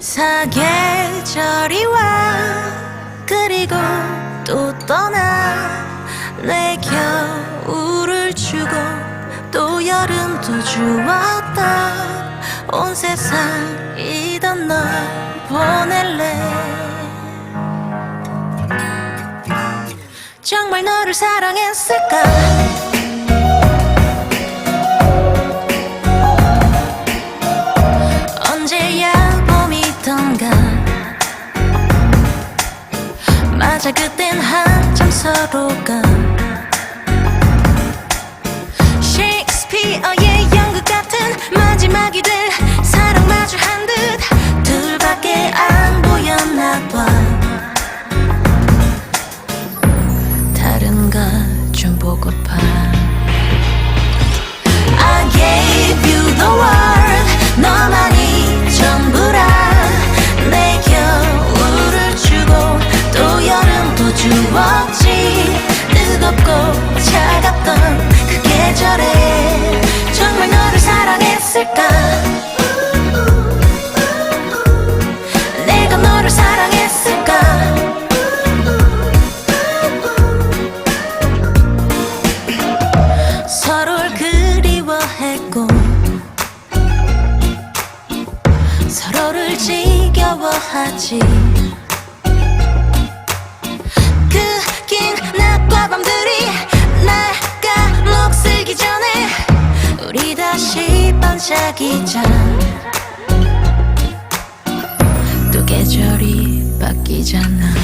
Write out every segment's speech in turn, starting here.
사계절이 와 그리고 또 떠나 내 겨울을 주고 또 여름도 주었다. 온 세상이던 널 보낼래. 정말 너를 사랑했을까? bubblegum 서로를 지겨워하지. 그 긴 낮과 밤들이 날가 녹슬기 전에 우리 다시 반짝이자. 또 계절이 바뀌잖아.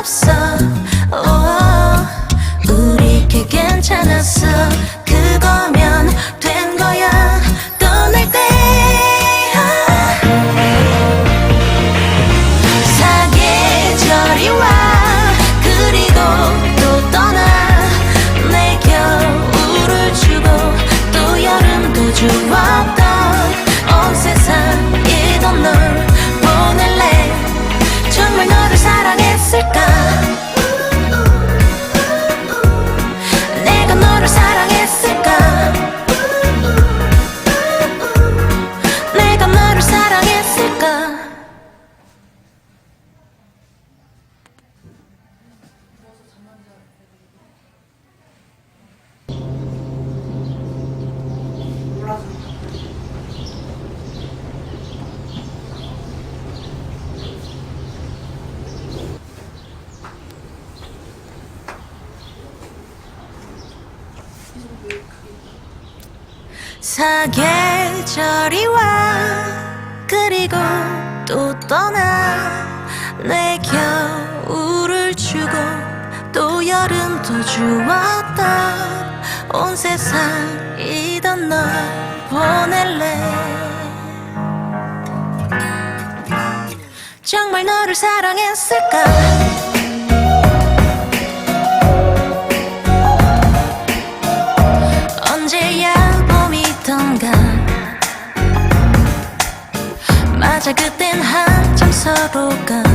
of sun. 사계절이 와 그리고 또 떠나 내 겨울을 주고 또 여름도 주었다. 온 세상이던 널 보낼래. 정말 너를 사랑했을까? Broken.